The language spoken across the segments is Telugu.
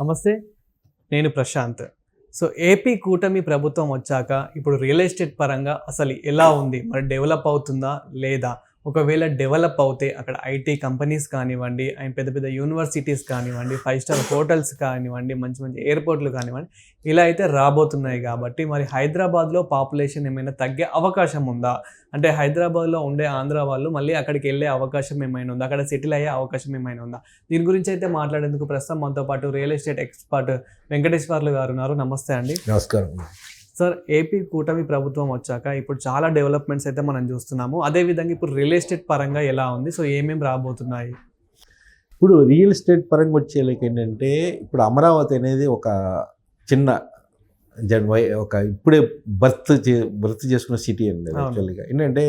నమస్తే నేను ప్రశాంత్. సో ఏపీ కూటమి ప్రభుత్వం వచ్చాక ఇప్పుడు రియల్ ఎస్టేట్ పరంగా అసలు ఎలా ఉంది? మరి డెవలప్ అవుతుందా లేదా? ఒకవేళ డెవలప్ అవుతే అక్కడ ఐటీ కంపెనీస్ కానివ్వండి అండ్ పెద్ద పెద్ద యూనివర్సిటీస్ కానివ్వండి ఫైవ్ స్టార్ హోటల్స్ కానివ్వండి మంచి మంచి ఎయిర్పోర్ట్లు కానివ్వండి ఇలా అయితే రాబోతున్నాయి కాబట్టి మరి హైదరాబాద్లో పాపులేషన్ ఏమైనా తగ్గే అవకాశం ఉందా? అంటే హైదరాబాద్లో ఉండే ఆంధ్ర వాళ్ళు మళ్ళీ అక్కడికి వెళ్ళే అవకాశం ఏమైనా ఉందా? అక్కడ సెటిల్ అయ్యే అవకాశం ఏమైనా ఉందా? దీని గురించి అయితే మాట్లాడేందుకు ప్రస్తుతం మనతో పాటు రియల్ ఎస్టేట్ ఎక్స్పర్ట్ వెంకటేశ్వర్లు గారు ఉన్నారు. నమస్తే అండి. నమస్కారం. సార్ ఏపీ కూటమి ప్రభుత్వం వచ్చాక ఇప్పుడు చాలా డెవలప్మెంట్స్ అయితే మనం చూస్తున్నాము. అదేవిధంగా ఇప్పుడు రియల్ ఎస్టేట్ పరంగా ఎలా ఉంది? సో ఏమేమి రాబోతున్నాయి? ఇప్పుడు రియల్ ఎస్టేట్ పరంగా వచ్చేలాకి ఏంటంటే ఇప్పుడు అమరావతి అనేది ఒక చిన్న జన్ ఒక ఇప్పుడే బర్త్ చే బర్త్ చేసుకున్న సిటీ అండి. యాక్చువల్గా. ఏంటంటే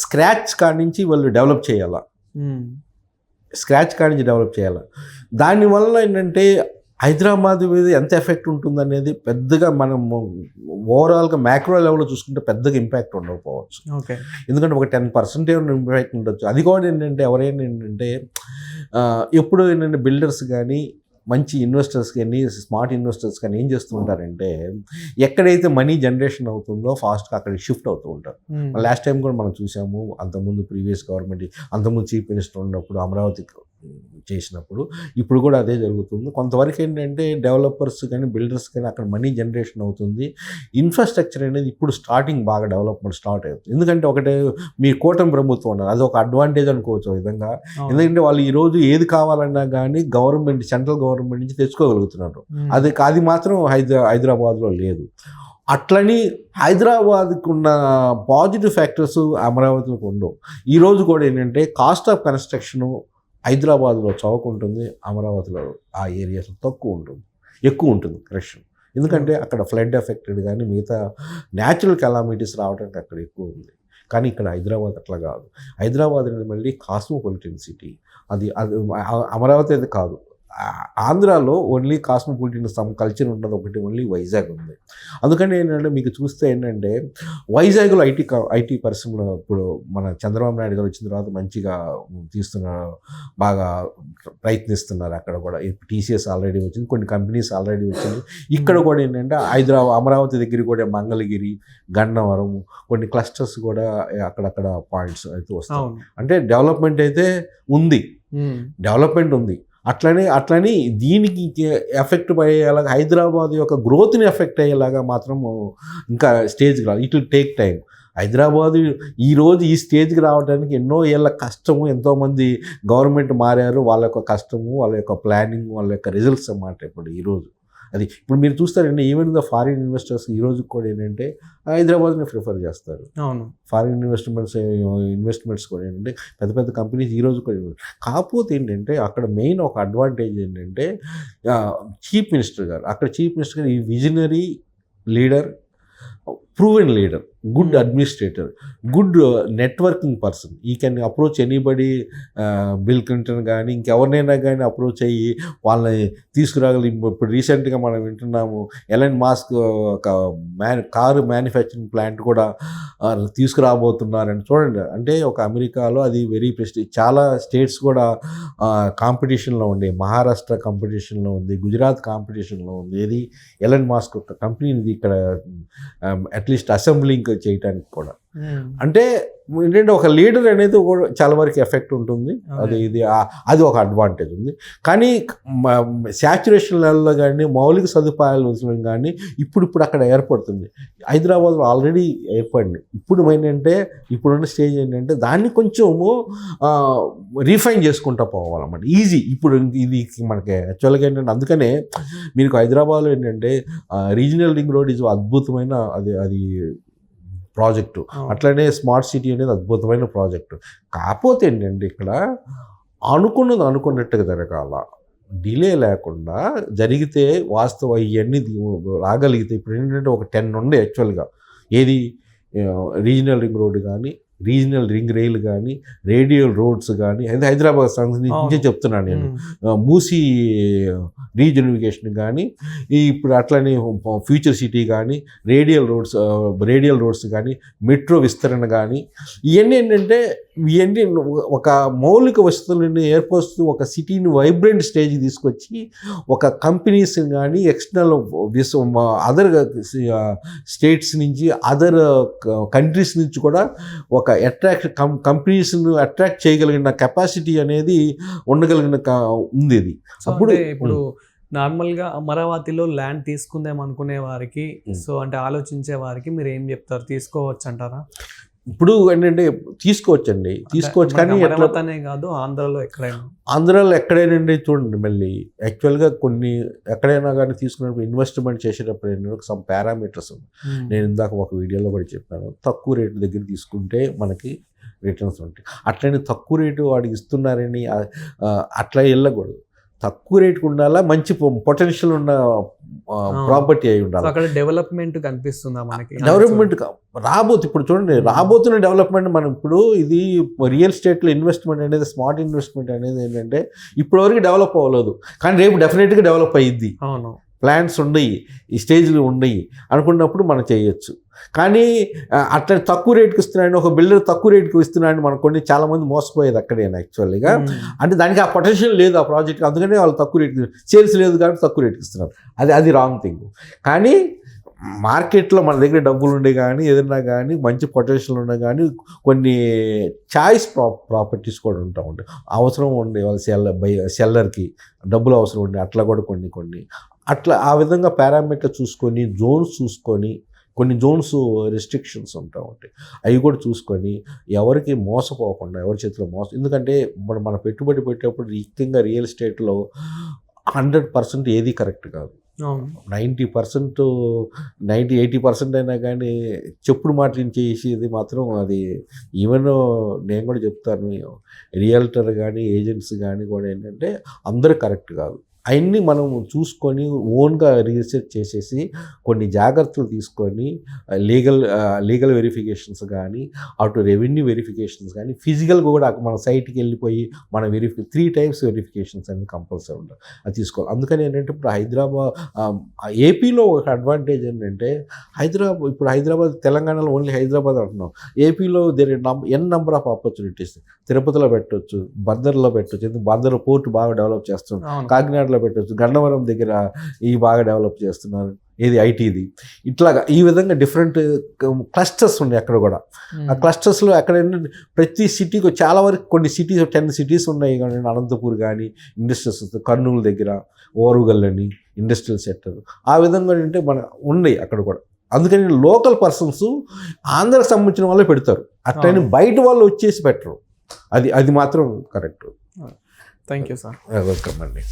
స్క్రాచ్ కాడి నుంచి వాళ్ళు డెవలప్ చేయాలా. స్క్రాచ్ కాడి నుంచి డెవలప్ చేయాలి? దానివల్ల ఏంటంటే హైదరాబాద్ మీద ఎంత ఎఫెక్ట్ ఉంటుందనేది పెద్దగా మనం ఓవరాల్గా మ్యాక్రో లెవెల్లో చూసుకుంటే పెద్దగా ఇంపాక్ట్ ఉండకపోవచ్చు. ఓకే. ఎందుకంటే ఒక టెన్ పర్సెంట్ ఇంపాక్ట్ ఉండొచ్చు. అది కూడా ఏంటంటే ఎవరైనా ఏంటంటే ఎప్పుడు ఏంటంటే బిల్డర్స్ కానీ మంచి ఇన్వెస్టర్స్ కానీ స్మార్ట్ ఇన్వెస్టర్స్ కానీ ఏం చేస్తూ ఉంటారంటే ఎక్కడైతే మనీ జనరేషన్ అవుతుందో ఫాస్ట్గా అక్కడికి షిఫ్ట్ అవుతూ ఉంటారు. లాస్ట్ టైం కూడా మనం చూసాము అంతకుముందు ప్రీవియస్ గవర్నమెంట్ అంతకుముందు చీఫ్ మినిస్టర్ ఉన్నప్పుడు అమరావతి చేసినప్పుడు ఇప్పుడు కూడా అదే జరుగుతుంది. కొంతవరకు ఏంటంటే డెవలపర్స్ కానీ బిల్డర్స్ కానీ అక్కడ మనీ జనరేషన్ అవుతుంది. ఇన్ఫ్రాస్ట్రక్చర్ అనేది ఇప్పుడు స్టార్టింగ్ బాగా డెవలప్మెంట్ స్టార్ట్ అవుతుంది ఎందుకంటే ఒకటే మీ కూటమి ప్రభుత్వం ఉన్నారు అది ఒక అడ్వాంటేజ్ అనుకోవచ్చు విధంగా. ఎందుకంటే వాళ్ళు ఈరోజు ఏది కావాలన్నా కానీ గవర్నమెంట్ సెంట్రల్ గవర్నమెంట్ నుంచి తెచ్చుకోగలుగుతున్నారు. అది అది మాత్రం హైదరా హైదరాబాద్లో లేదు. అట్లని హైదరాబాద్కు ఉన్న పాజిటివ్ ఫ్యాక్టర్స్ అమరావతిలోకి ఉండవు. ఈరోజు కూడా ఏంటంటే కాస్ట్ ఆఫ్ కన్స్ట్రక్షన్ హైదరాబాద్లో చౌక ఉంటుంది అమరావతిలో ఆ ఏరియాస్లో తక్కువ ఉంటుంది ఎక్కువ ఉంటుంది కరెక్షన్ ఎందుకంటే అక్కడ ఫ్లడ్ ఎఫెక్టెడ్ కానీ మిగతా న్యాచురల్ కెలామిటీస్ రావడానికి అక్కడ ఎక్కువ ఉంది. కానీ ఇక్కడ హైదరాబాద్ అట్లా కాదు. హైదరాబాద్ అనేది మళ్ళీ కాస్మోపాలిటన్ సిటీ. అది అది అమరావతి అది కాదు. ఆంధ్రాలో ఓన్లీ కాస్మోపాలిటన్ సమ్ కల్చర్ ఉన్నది ఒకటి ఓన్లీ వైజాగ్ ఉంది. అందుకని ఏంటంటే మీకు చూస్తే ఏంటంటే వైజాగ్లో ఐటీ ఐటీ పరిశ్రమలో ఇప్పుడు మన చంద్రబాబు నాయుడు గారు వచ్చిన తర్వాత మంచిగా తీస్తున్నారు బాగా ప్రయత్నిస్తున్నారు అక్కడ కూడా. టీసీఎస్ ఆల్రెడీ వచ్చింది కొన్ని కంపెనీస్ ఆల్రెడీ వచ్చింది. ఇక్కడ కూడా ఏంటంటే హైదరాబాద్ అమరావతి దగ్గర కూడా మంగళగిరి గన్నవరం కొన్ని క్లస్టర్స్ కూడా అక్కడక్కడ పాయింట్స్ అయితే వస్తాయి. అంటే డెవలప్మెంట్ అయితే ఉంది. డెవలప్మెంట్ ఉంది. అట్లనే అట్లని దీనికి ఎఫెక్ట్ అయ్యేలాగా హైదరాబాద్ యొక్క గ్రోత్ని ఎఫెక్ట్ అయ్యేలాగా మాత్రం ఇంకా స్టేజ్కి రాదు it will take time Hyderabad ఈ రోజు ఈ స్టేజ్కి రావడానికి ఎన్నో ఏళ్ళ కష్టము ఎంతోమంది గవర్నమెంట్ మారారు. వాళ్ళ యొక్క కష్టము వాళ్ళ యొక్క ప్లానింగ్ వాళ్ళ యొక్క రిజల్ట్స్ అన్నమాట ఇప్పుడు ఈరోజు అది ఇప్పుడు మీరు చూస్తారండి ఈవెన్ ద ఫారిన్ ఇన్వెస్టర్స్ ఈ రోజు కూడా ఏంటంటే హైదరాబాద్ని ప్రిఫర్ చేస్తారు. అవును. ఫారిన్ ఇన్వెస్ట్మెంట్స్ ఇన్వెస్ట్మెంట్స్ కూడా ఏంటంటే పెద్ద పెద్ద కంపెనీస్ ఈ రోజు కూడా కాకపోతే ఏంటంటే అక్కడ మెయిన్ ఒక అడ్వాంటేజ్ ఏంటంటే చీఫ్ మినిస్టర్ గారు అక్కడ చీఫ్ మినిస్టర్ గారు ఈ visionary leader proven leader good administrator good networking person ఈ can approach anybody Bill Clinton కానీ ఇంకెవరినైనా కానీ అప్రోచ్ అయ్యి వాళ్ళని తీసుకురాగలి. ఇప్పుడు రీసెంట్గా మనం వింటున్నాము ఎలన్ మాస్క్ uh, ఒక మ్యాన్ కారు మ్యానుఫ్యాక్చరింగ్ ప్లాంట్ కూడా uh, తీసుకురాబోతున్నారని చూడండి. అంటే ఒక అమెరికాలో అది వెరీ ప్రెస్టీజ్ చాలా స్టేట్స్ కూడా uh, కాంపిటీషన్లో ఉండే మహారాష్ట్ర కాంపిటీషన్లో ఉంది. గుజరాత్ కాంపిటీషన్లో ఉంది. ఇది ఎలన్ మాస్క్ ఒక కంపెనీని ఇక్కడ um, అట్లీస్ట్ అసెంబ్లింగ్ చేయడానికి కూడా. మ్మ్. అంటే ఏంటంటే ఒక లీడర్ అనేది కూడా చాలా వరకు ఎఫెక్ట్ ఉంటుంది. అది ఇది అది ఒక అడ్వాంటేజ్ ఉంది. కానీ శాచురేషన్ లెవెల్లో కానీ మౌలిక సదుపాయాలు విషయం కానీ ఇప్పుడు ఇప్పుడు అక్కడ ఏర్పడుతుంది. హైదరాబాద్లో ఆల్రెడీ ఏర్పడింది. ఇప్పుడు ఏంటంటే ఇప్పుడున్న స్టేజ్ ఏంటంటే దాన్ని కొంచెము రీఫైన్ చేసుకుంటూ పోవాలన్నమాట. ఈజీ. ఇప్పుడు ఇది మనకి యాక్చువల్గా ఏంటంటే అందుకనే మీకు హైదరాబాద్లో ఏంటంటే రీజనల్ రింగ్ రోడ్ ఇది అద్భుతమైన అది అది ప్రాజెక్టు. అట్లనే స్మార్ట్ సిటీ అనేది అద్భుతమైన ప్రాజెక్టు. కాకపోతే ఏంటంటే ఇక్కడ అనుకున్నది అనుకున్నట్టుగా జరగాల డిలే లేకుండా జరిగితే వాస్తవ ఇవన్నీ రాగలిగితే ఇప్పుడు ఏంటంటే ఒక టెన్ ఉండే యాక్చువల్గా. ఏది రీజనల్ రింగ్ రోడ్ కానీ రీజనల్ రింగ్ రైలు కానీ రేడియల్ రోడ్స్ కానీ అది హైదరాబాద్ సంబంధించి. చెప్తున్నాను నేను మూసీ రీజనిఫికేషన్ కానీ ఈ ఇప్పుడు అట్లనే ఫ్యూచర్ సిటీ కానీ రేడియల్ రోడ్స్ రేడియల్ రోడ్స్ కానీ మెట్రో విస్తరణ కానీ ఇవన్నీ ఏంటంటే ఇవన్నీ ఒక మౌలిక వసతులను ఏర్పరుస్తూ ఒక సిటీని వైబ్రెంట్ స్టేజ్ తీసుకొచ్చి ఒక కంపెనీస్ కానీ ఎక్స్టర్నల్ అదర్ స్టేట్స్ నుంచి అదర్ కంట్రీస్ నుంచి కూడా ఒక అట్రాక్ట్ కం కంపెనీస్ను అట్రాక్ట్ చేయగలిగిన కెపాసిటీ అనేది ఉండగలిగిన ఉంది ఇది అప్పుడు- ఇప్పుడు నార్మల్గా అమరావతిలో ల్యాండ్ తీసుకుందాం అనుకునే వారికి. సో అంటే ఆలోచించే వారికి మీరు ఏం చెప్తారు? తీసుకోవచ్చు అంటారా ఇప్పుడు ఏంటంటే తీసుకోవచ్చండి. తీసుకోవచ్చు కానీ మనకి ఎట్లా అమరావతి అనే కాదు ఆంధ్రలో ఎక్కడైనా. ఆంధ్రాలో ఎక్కడైనా చూడండి మళ్ళీ. యాక్చువల్గా కొన్ని ఎక్కడైనా కానీ తీసుకున్నప్పుడు ఇన్వెస్ట్మెంట్ చేసేటప్పుడు ఏంటంటే సమ్ పారామీటర్స్. నేను ఇందాక ఒక వీడియోలో కూడా చెప్పాను. తక్కువ రేటు దగ్గర తీసుకుంటే మనకి రిటర్న్స్ ఉంటాయి. అట్లనే తక్కువ రేటు వాడికి ఇస్తున్నారని అట్లా వెళ్ళకూడదు. తక్కువ రేటుకు ఉండాలా మంచి పొటెన్షియల్ ఉన్న ప్రాపర్టీ అయి ఉండాలి? అక్కడ డెవలప్మెంట్ కనిపిస్తుందా మనకి? డెవలప్మెంట్ రాబోతు ఇప్పుడు చూడండి రాబోతున్న డెవలప్మెంట్ మనం ఇప్పుడు ఇది రియల్ ఎస్టేట్లో ఇన్వెస్ట్మెంట్ అనేది స్మార్ట్ ఇన్వెస్ట్మెంట్ అనేది ఏంటంటే ఇప్పటివరకు డెవలప్ అవ్వలేదు. కానీ రేపు డెఫినెట్గా డెవలప్ అయ్యిద్ది అవును. ప్లాన్స్ ఉన్నాయి ఈ స్టేజ్లు ఉన్నాయి అనుకున్నప్పుడు మనం చేయొచ్చు. కానీ అట్లా తక్కువ రేటుకి ఇస్తున్నాడు ఒక బిల్డర్ తక్కువ రేటుకి ఇస్తున్నాడు మనకు కొన్ని చాలా మంది మోసపోయేది అక్కడే యాక్చువల్గా. అంటే దానికి ఆ పొటెన్షియల్ లేదు ఆ ప్రాజెక్ట్ అందుకనే వాళ్ళు తక్కువ రేటుకి సేల్స్ లేదు కాబట్టి తక్కువ రేటుకి ఇస్తున్నారు. అది అది రాంగ్ థింగ్. కానీ మార్కెట్లో మన దగ్గర డబ్బులు ఉండే కానీ ఏదైనా కానీ మంచి పొటెన్షియల్ ఉన్నా కానీ కొన్ని చాయిస్ ప్రా ప్రాపర్టీస్ కూడా ఉంటా ఉంటాయి. అవసరం ఉండే వాళ్ళ సెల్లర్ బై సెల్లర్కి డబ్బులు అవసరం ఉండే అట్లా కూడా కొన్ని కొన్ని. అట్లా ఆ విధంగా పారామీటర్ చూసుకొని జోన్స్ చూసుకొని కొన్ని జోన్స్ రెస్ట్రిక్షన్స్ ఉంటా ఉంటాయి. అవి కూడా చూసుకొని ఎవరికి మోసపోకుండా ఎవరి చేతిలో మోసం ఎందుకంటే మన మన పెట్టుబడి పెట్టేప్పుడు ముఖ్యంగా రియల్ ఎస్టేట్లో హండ్రెడ్ పర్సెంట్ ఏది కరెక్ట్ కాదు. Ninety percent ninety eighty percent అయినా కానీ చెప్పుడు మాటలు చేసేది మాత్రం అది ఈవెన్ నేను కూడా చెప్తాను రియల్టర్ కానీ ఏజెంట్స్ కానీ కూడా ఏంటంటే అందరూ కరెక్ట్ కాదు. అవన్నీ మనం చూసుకొని ఓన్గా రీసెర్చ్ చేసేసి కొన్ని జాగ్రత్తలు తీసుకొని లీగల్ లీగల్ వెరిఫికేషన్స్ కానీ అటు రెవెన్యూ వెరిఫికేషన్స్ కానీ ఫిజికల్గా కూడా మన సైట్కి వెళ్ళిపోయి మన వెరిఫి త్రీ టైమ్స్ వెరిఫికేషన్స్ అనేది కంపల్సరీ ఉండాలి అది తీసుకోవాలి. అందుకని ఏంటంటే ఇప్పుడు హైదరాబాద్ ఏపీలో ఒక అడ్వాంటేజ్ ఏంటంటే హైదరాబాద్ ఇప్పుడు హైదరాబాద్ తెలంగాణలో ఓన్లీ హైదరాబాద్ అంటున్నాం. ఏపీలో there n number of opportunities. తిరుపతిలో పెట్టవచ్చు బందర్లో పెట్టవచ్చు ఎందుకు బందర్ పోర్ట్ బాగా డెవలప్ చేస్తుంది. అవును. కాకినాడలో పెట్టవచ్చు గన్నవరం దగ్గర ఇవి బాగా డెవలప్ చేస్తున్నారు. ఇది ఐటీది. ఇట్లాగా ఈ విధంగా డిఫరెంట్ క్లస్టర్స్ ఉన్నాయి అక్కడ కూడా. ఆ క్లస్టర్స్లో అక్కడ ఏంటంటే ప్రతి సిటీకి చాలా వరకు కొన్ని సిటీస్ టెన్ సిటీస్ ఉన్నాయి. కానీ అనంతపూర్ కానీ ఇండస్ట్రీస్ కర్నూలు దగ్గర ఓరుగల్ అని ఇండస్ట్రియల్ సెక్టర్. ఆ విధంగా ఏంటంటే మన ఉన్నాయి అక్కడ కూడా. అందుకని లోకల్ పర్సన్స్ ఆంధ్రకు సంబంధించిన వాళ్ళే పెడతారు. అట్లని బయట వాళ్ళు వచ్చేసి పెట్టరు. అది అది మాత్రం correct. Thank you sir. Welcome అండి.